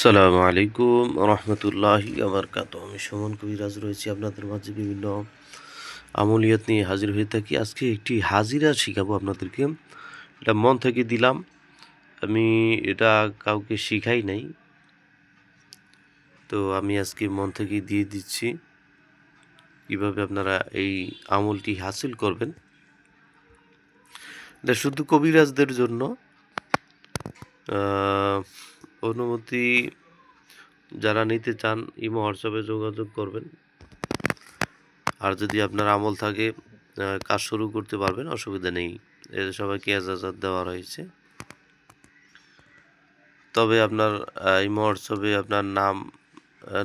সালামু আলাইকুম রহমতুল্লাহি আবরকাত আমি সুমন কবিরাজ রয়েছি আপনাদের মাঝে বিভিন্ন আমলিয়াত নিয়ে হাজির হয়ে থাকি। আজকে একটি হাজিরা শিখাবো আপনাদেরকে। এটা মন থেকে দিলাম। আমি এটা কাউকে শিখাই নাই। তো আমি আজকে মন থেকে দিয়ে দিচ্ছি কীভাবে আপনারা এই আমলটি হাসিল করবেন। এটা শুধু কবিরাজদের জন্য। অনুমতি যারা নিতে চান, ইমো হোয়াটসঅ্যাপে যোগাযোগ করবেন। আর যদি আপনার আমল থাকে কাজ শুরু করতে পারবেন, অসুবিধা নেই। এর সবাইকে এজাজত দেওয়া রয়েছে। তবে আপনার ইমো হোয়াটসঅ্যাপে আপনার নাম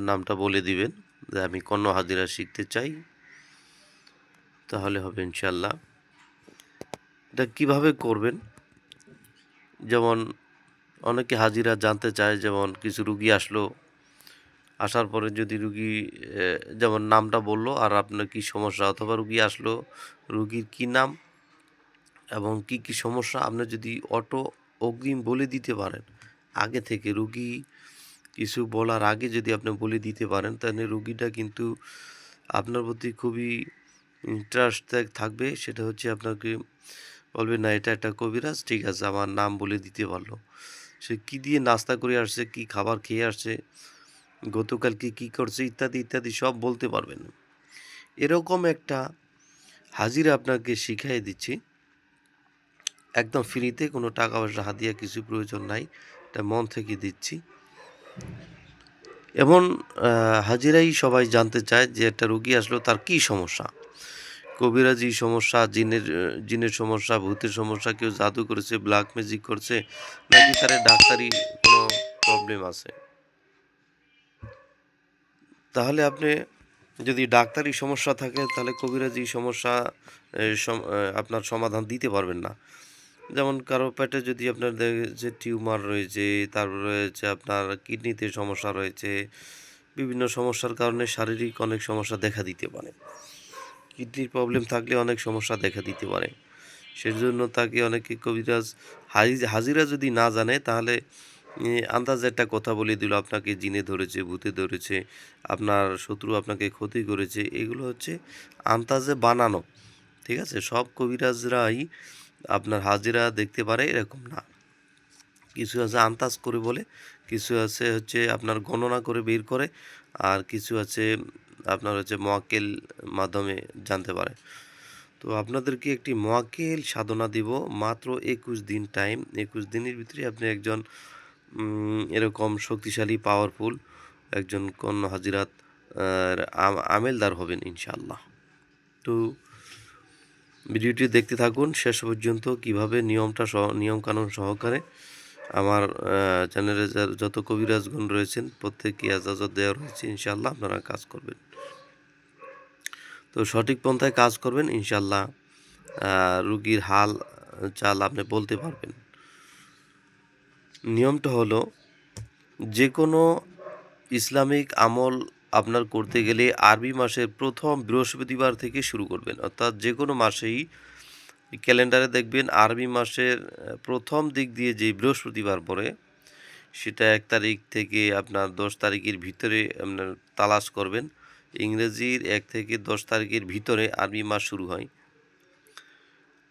নামটা বলে দিবেন, যে আমি কোন হাজিরা শিখতে চাই। তাহলে হবে ইনশাল্লাহ এটা কীভাবে করবেন? যেমন অনেকে হাজিরা জানতে চায়, যেমন কিছু রুগী আসলো, আসার পরে যদি রুগী যেমন নামটা বলল, আর আপনার কি সমস্যা? অথবা রুগী আসলো, রুগীর কি নাম এবং কি কি সমস্যা? আপনি যদি অটো অগ্রিম বলে দিতে পারেন, আগে থেকে রুগী কিছু বলার আগে যদি আপনি বলে দিতে পারেন, তাহলে রুগীটা কিন্তু আপনার প্রতি খুবই ইন্টারেস্ট থাকবে। সেটা হচ্ছে আপনাকে বলবে, না, এটা একটা কবিরাজ, ঠিক আছে, আমার নাম বলে দিতে পারল। সে কি দিয়ে নাস্তা করে আসছে, কি খাবার খেয়ে আসছে, গতকাল কি, কী করছে, ইত্যাদি ইত্যাদি সব বলতে পারবেন। এরকম একটা হাজিরা আপনাকে শিখিয়ে দিচ্ছি। একদম ফ্রিতে কোনো টাকা পয়সা হাতিয়া কিছু প্রয়োজন নাই, এটা মন থেকে দিচ্ছি। এমন হাজিরাই সবাই জানতে চায় যে একটা রুগী আসলো, তার কি সমস্যা? কবিরাজি সমস্যা, জিনের জিনের সমস্যা, ভূতের সমস্যা, কেউ জাদু করেছে ব্ল্যাক ম্যাজিক করছে, নাকি তার ডাক্তারি কোনো প্রবলেম আছে? তাহলে আপনি যদি ডাক্তারি সমস্যা থাকে, তাহলে কবিরাজি সমস্যা সম- আপনার সমাধান দিতে পারবেন না। যেমন কারও পেটে যদি আপনার যে টিউমার রয়েছে, তারপর রয়েছে আপনার কিডনিতে সমস্যা রয়েছে, বিভিন্ন সমস্যার কারণে শারীরিক অনেক সমস্যা দেখা দিতে পারে। কিডনির প্রবলেম থাকলে অনেক সমস্যা দেখা দিতে পারে। সেজন্য তাকে অনেকে কবিরাজ হাজি- হাজিরা যদি না জানে, তাহলে আন্দাজে একটা কথা বলে দিল, আপনাকে জিনে ধরেছে, ভূতে ধরেছে, আপনার শত্রু আপনাকে ক্ষতি করেছে, এগুলো হচ্ছে আন্দাজে বানানো, ঠিক আছে? সব কবিরাজরাই আপনার হাজিরা দেখতে পারে, এরকম না। কিছু আছে আন্দাজ করে বলে, কিছু আছে হচ্ছে আপনার গণনা করে বের করে, আর কিছু আছে আপনার হচ্ছে মোয়াক্কেল মাধ্যমে জানতে পারে। তো আপনাদেরকে একটি মোয়াক্কেল সাধনা দিব মাত্র একুশ দিন টাইম একুশ দিনের ভিতরে আপনি একজন এরকম শক্তিশালী পাওয়ারফুল একজন কোন হাজিরাত আমেলদার হবেন ইনশাল্লাহ তো ভিডিওটি দেখতে থাকুন। শেষ পর্যন্ত কীভাবে নিয়মটা সহ, নিয়মকানুন সহকারে আমার চ্যানেলে যত কবিরাজগণ রয়েছেন, প্রত্যেককে এজাজত দেওয়া রয়েছে, ইনশাআল্লাহ আপনারা কাজ করবেন। তো সঠিক পন্থায় কাজ করবেন ইনশাল্লাহ রুগীর হাল, চাল আপনি বলতে পারবেন। নিয়মটা হলো যে কোনো ইসলামিক আমল আপনার করতে গেলে আরবি মাসের প্রথম বৃহস্পতিবার থেকে শুরু করবেন। অর্থাৎ যে কোনো মাসেই ক্যালেন্ডারে দেখবেন আরবি মাসের প্রথম দিক দিয়ে যে বৃহস্পতিবার পড়ে, সেটা এক তারিখ থেকে আপনার দশ তারিখের ভিতরে আপনার তালাশ করবেন। ইংরেজির এক থেকে দশ তারিখের ভিতরে আরবি মাস শুরু হয়।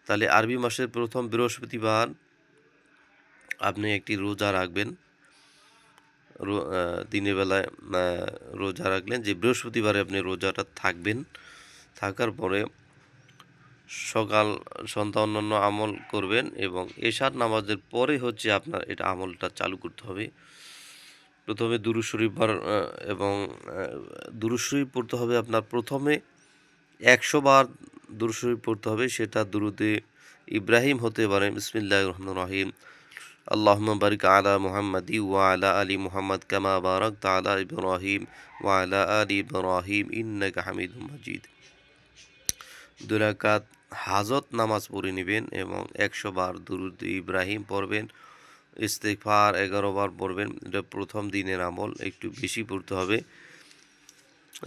তাহলে আরবি মাসের প্রথম বৃহস্পতিবার আপনি একটি রোজা রাখবেন। দিনের বেলায় রোজা রাখলেন যে বৃহস্পতিবারে আপনি রোজাটা থাকবেন। থাকার পরে সকাল সন্ধ্যা অন্যান্য আমল করবেন এবং এশার নামাজের পরে হচ্ছে আপনার এটা আমলটা চালু করতে হবে। প্রথমে দুরু শরীফ এবং দুরুশরীফ পড়তে হবে আপনার প্রথমে একশো বার দুরুশরীফ পড়তে হবে, সেটা দুরুদে ইব্রাহিম হতে পারে। বিসমিল্লাহ রহমান রাহিম। আল্লাহ বারিক আলা মুহাম্মদি ওয়া আলা আলী মুহাম্মদ কামা বারক তালা ইব্রাহিম ওয়া আলা আলী ইব্রাহিম, ইন্নাকা হামিদ মজিদ। দুরাকাত হাজত নামাজ পড়ে নেবেন এবং একশো বার দুরুদ ইব্রাহিম পড়বেন। ইস্তেকফার এগারো বার পড়বেন। এটা প্রথম দিনের আমল, একটু বেশি পড়তে হবে।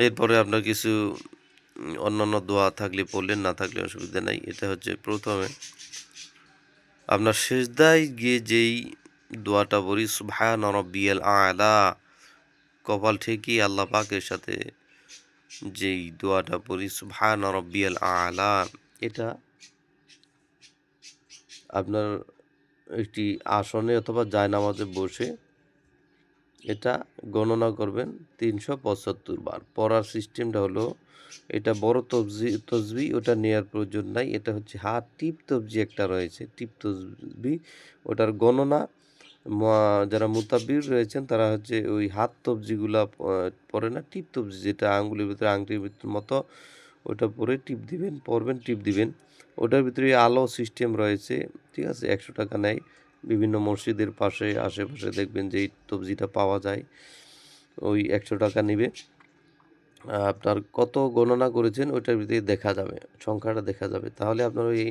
এরপরে আপনার কিছু অন্যান্য দোয়া থাকলে পড়লেন, না থাকলে অসুবিধা নাই। এটা হচ্ছে প্রথমে। আপনার শেষদায় গিয়ে যেই দোয়াটা বলি সুবহান রব্বিয়াল আলা কপাল ঠিকই আল্লাহ পাকের সাথে যেই দোয়াটা পড়ি, সুবহান রব্বিয়াল আলা এটা আপনার একটি আসনে অথবা জায়নামাজে বসে এটা গণনা করবেন তিনশো পঁচাত্তর বার। পড়ার সিস্টেমটা হলো, এটা বড় তবজি, তসবি, ওটা নেওয়ার প্রয়োজন নাই, এটা হচ্ছে হাত টিপ তবজি একটা রয়েছে, টিপ তসবি, ওটার গণনা। যারা মুতাবির রয়েছেন, তারা হচ্ছে ওই হাত তবজিগুলা পরে না, টিপ তবজি যেটা আঙ্গুলের ভিতরে, আংটির মতো ওটা পরে টিপ দিবেন, পরবেন, টিপ দিবেন। ওটার ভিতরে আলো সিস্টেম রয়েছে, ঠিক আছে? একশো টাকা নেয়। বিভিন্ন মসজিদের পাশে, আশেপাশে দেখবেন যে এই তবজিটা পাওয়া যায়। ওই একশো টাকা নেবে। আপনার কত গণনা করেছেন ওইটার ভিতরে দেখা যাবে, সংখ্যাটা দেখা যাবে। তাহলে আপনার ওই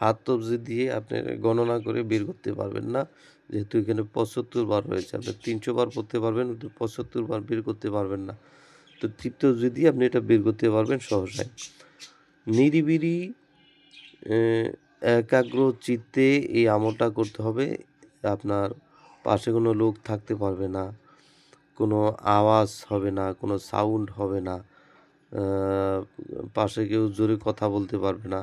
হাত তবজি দিয়ে আপনি গণনা করে বের করতে পারবেন না। যেহেতু এখানে পঁচাত্তর বার রয়েছে আপনি তিনশো বার পড়তে পারবেন পঁচাত্তর বার বের করতে পারবেন না। তো তৃপ্ত যদি আপনি এটা বের করতে পারবেন সহসায় নিরিবিরি একাগ্র চিত্তে এই আমলটা করতে হবে। আপনার পাশে কোনো লোক থাকতে পারবে না, কোনো আওয়াজ হবে না, কোনো সাউন্ড হবে না পাশে কেউ জোরে কথা বলতে পারবে না।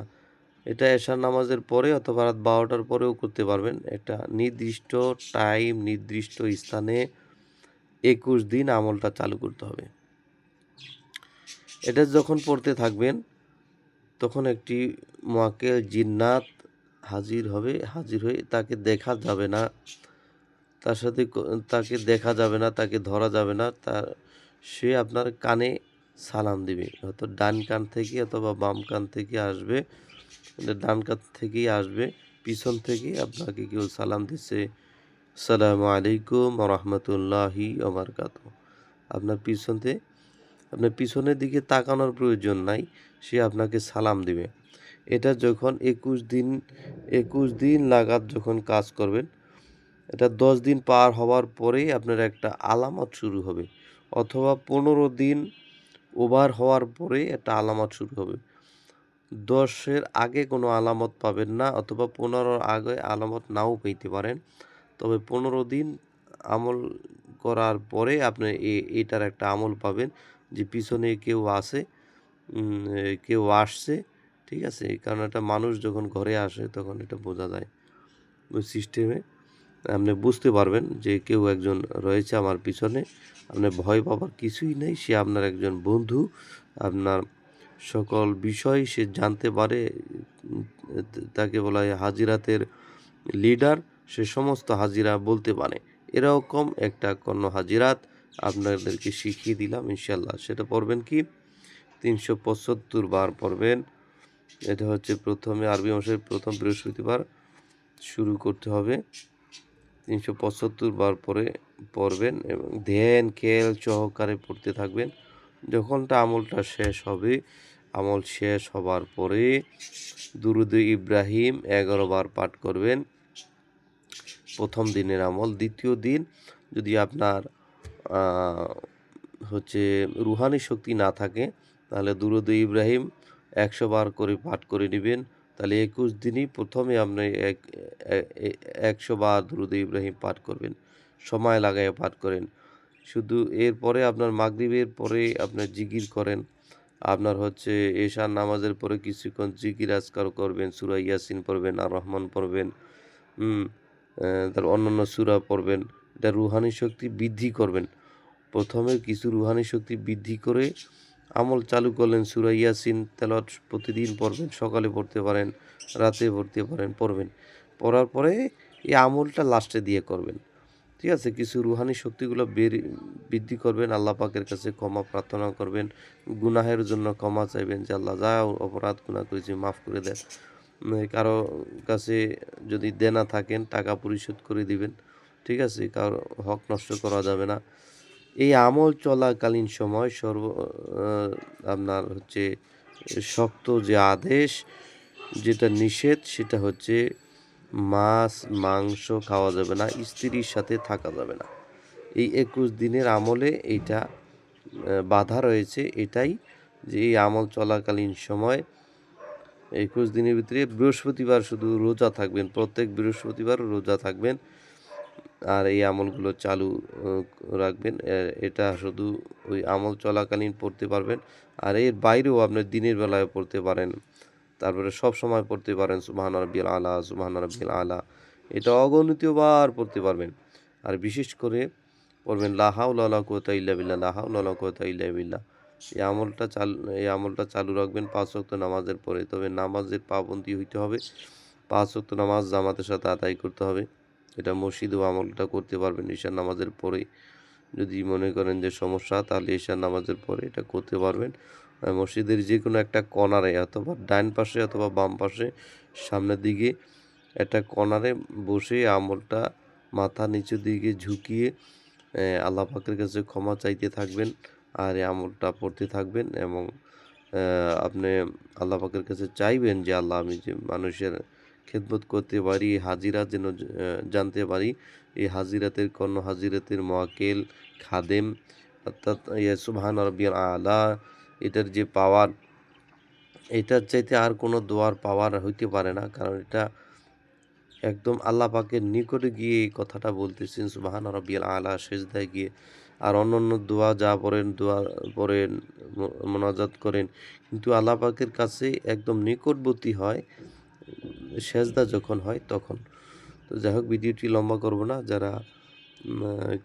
এটা এশার নামাজের পরে অথবা রাত বারোটার পরেও করতে পারবেন। একটা নির্দিষ্ট টাইম নির্দিষ্ট স্থানে একুশ দিন আমলটা চালু করতে হবে। এটা যখন পড়তে থাকবেন, তখন একটি মোয়াক্কেল জিন্নাত হাজির হবে, হাজির হয়ে তাকে দেখা যাবে না। তার সাথে তাকে দেখা যাবে না, তাকে ধরা যাবে না। তার, সে আপনার কানে সালাম দিবে। হয়তো ডান কান থেকে অথবা বাম কান থেকে আসবে ডান কান থেকেই আসবে, পিছন থেকে আপনাকে কেউ সালাম দিচ্ছে। সালামু আলাইকুম রহমতুল্লাহি ওবরকাত আপনার পিছনতে আপনার পিছনের দিকে তাকানোর প্রয়োজন নাই, সে আপনাকে সালাম দিবে। এটা যখন একুশ দিন একুশ দিন লাগাত যখন কাজ করবেন, এটা দশ দিন পার হওয়ার পরেই আপনার একটা আলামত শুরু হবে, অথবা পনেরো দিন ওভার হওয়ার পরে একটা আলামত শুরু হবে। দশের আগে কোনো আলামত পাবেন না, অথবা পনেরোর আগে আলামত নাও পেতে পারেন। তবে পনেরো দিন আমল করার পরে আপনি এটার একটা আমল পাবেন যে পিছনে কেউ আসে কেউ আসছে, ঠিক আছে? কারণ একটা মানুষ যখন ঘরে আসে, তখন এটা বোঝা যায় ওই সিস্টেমে। আপনি বুঝতে পারবেন যে কেউ একজন রয়েছে আমার পিছনে, আপনি ভয় পাবার কিছুই নেই, সে আপনার একজন বন্ধু, আপনার সকল বিষয় সে জানতে পারে, তাকে বলা হয় হাজিরাতের লিডার সে সমস্ত হাজিরা বলতে পারে। এরকম একটা কোনো হাজিরাত আপনাদেরকে শিখিয়ে দিলাম ইনশাল্লাহ সেটা পড়বেন কি? তিনশো পঁচাত্তর বার পড়বেন। এটা হচ্ছে প্রথমে আরবি মাসের প্রথম বৃহস্পতিবার শুরু করতে হবে। তিনশো পঁচাত্তর বার পরে পড়বেন এবং ধ্যান, খেল সহকারে পড়তে থাকবেন। যখনটা আমলটা শেষ হবে, আমল শেষ হবার পরে দুরুদ ইব্রাহিম এগারো বার পাঠ করবেন। প্রথম দিনের আমল। দ্বিতীয় দিন যদি আপনার হচ্ছে রুহানি শক্তি না থাকে, তাহলে দুরুদ ইব্রাহিম একশো বার করে পাঠ করে নেবেন। তাহলে একুশ দিনই প্রথমে আপনি এক একশো বার দুরুদ ইব্রাহিম পাঠ করবেন, সময় লাগায় পাঠ করেন। শুধু এরপরে আপনার মাগরিবের পরে আপনার জিকির করেন, আপনার হচ্ছে এশার নামাজের পরে কিছুক্ষণ জিকির আজকার করবেন, সুরা ইয়াসিন পড়বেন, আর রহমান পড়বেন তার অন্যান্য সুরা পড়বেন, এটা রুহানি শক্তি বৃদ্ধি করবেন। প্রথমে কিছু রুহানি শক্তি বৃদ্ধি করে আমল চালু করলেন সুরা ইয়াসিন তেলত প্রতিদিন পড়বেন, সকালে পড়তে পারেন, রাতে পড়তে পারেন, পড়বেন। পড়ার পরে এই আমলটা লাস্টে দিয়ে করবেন। ঠিক আছে? কিছু রুহানি শক্তিগুলো বের, বৃদ্ধি করবেন, আল্লাহ পাকের কাছে ক্ষমা প্রার্থনা করবেন, গুনাহের জন্য ক্ষমা চাইবেন যে আল্লাহ যা অপরাধ গুনাহ করেছি মাফ করে দেন। কারও কাছে যদি দেনা থাকেন, টাকা পরিশোধ করে দিবেন। ঠিক আছে? কারও হক নষ্ট করা যাবে না। এই আমল চলাকালীন সময় সর্ব আপনার হচ্ছে শক্ত যে আদেশ যেটা নিষেধ সেটা হচ্ছে মাছ মাংস খাওয়া যাবে না স্ত্রীর সাথে থাকা যাবে না। এই একুশ দিনের আমলে আহ, বাধা রয়েছে এটাই যে এই আমল চলাকালীন সময় একুশ দিনের ভিতরে বৃহস্পতিবার শুধু রোজা থাকবেন প্রত্যেক বৃহস্পতিবার রোজা থাকবেন। আর এই আমলগুলো চালু রাখবেন। এটা শুধু ওই আমল চলাকালীন পড়তে পারবেন। আর এর বাইরেও আপনি দিনের বেলায় পড়তে পারেন। তারপরে সব সময় পড়তে পারেন, সুবহান রাব্বিল আলা, সুবহান রাব্বিল আলা। এটা অগণিতবার পড়তে পারবেন। আর বিশেষ করে পড়বেন, লা হাওলা ওয়ালা কুওয়াতা ইল্লা বিল্লাহ, লা হাওলা ওয়ালা কুওয়াতা ইল্লা বিল্লাহ। এই আমলটা চালু, এই আমলটা চালু রাখবেন পাঁচ ওয়াক্ত নামাজের পরে। তবে নামাজের পাবন্দি হইতে হবে। পাঁচ ওয়াক্ত নামাজ জামাতের সাথে আদায় করতে হবে। এটা মসজিদ ও আমলটা করতে পারবেন ঈশার নামাজের পরেই যদি মনে করেন যে সমস্যা, তাহলে ঈশার নামাজের পরে এটা করতে পারবেন। মসজিদের যে কোনো একটা কর্নারে অথবা ডান পাশে অথবা বাম পাশে, সামনের দিকে একটা কর্নারে বসে আমলটা মাথা নিচের দিকে ঝুঁকিয়ে আল্লাহ পাকের কাছে ক্ষমা চাইতে থাকবেন আর এই আমলটা পড়তে থাকবেন এবং আপনি আল্লাহ পাকের কাছে চাইবেন যে আল্লাহ আমি যে মানুষের খেদমত করতে পারি, হাজিরা যেন জানতে পারি। এই হাজিরাতের কর্ণ হাজিরাতের মোয়াক্কেল খাদেম, অর্থাৎ সুবহান রব্বিয়াল আলা, এটার যে পাওয়ার এটার চাইতে আর কোনো দোয়ার পাওয়ার হইতে পারে না। কারণ এটা একদম আল্লাহ পাকের নিকটে গিয়ে এই কথাটা বলতেছেন, সুবাহান রব্বিয়াল আলা, সেজদায় গিয়ে। আর অন্য অন্য দোয়া যা পড়েন, দোয়া পড়েন মোনাজাত করেন, কিন্তু আল্লাহ পাকের কাছে একদম নিকটবর্তী হয়। সেজদা যখন হয় তখন। তো যাই হোক ভিডিওটি লম্বা করব না। যারা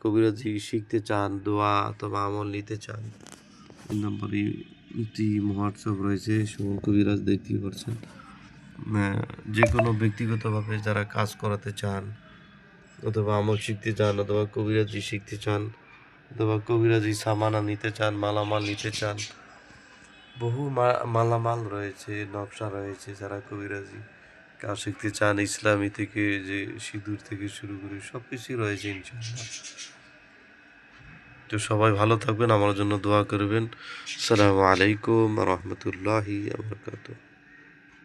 কবিরাজি শিখতে চান দোয়া অথবা আমল নিতে চান তিন নম্বরে মহোৎসব রয়েছে সুমন কবিরাজ দেখতেই পাচ্ছেন আহ, যে কোনো ব্যক্তিগতভাবে যারা কাজ করাতে চান অথবা আমল শিখতে চান অথবা কবিরাজি শিখতে চান অথবা কবিরাজি সামানা নিতে চান মালামাল নিতে চান বহু মালামাল রয়েছে নকশা রয়েছে যারা কবিরাজি কাজ শিখতে চান? ইসলামী থেকে যে সিঁদুর থেকে শুরু করে সব কিছুই রয়েছে, ইনশাআল্লাহ। তো সবাই ভালো থাকবেন, আমার জন্য দোয়া করবেন। আসসালামু আলাইকুম রহমতুল্লাহি আবরকাতুহ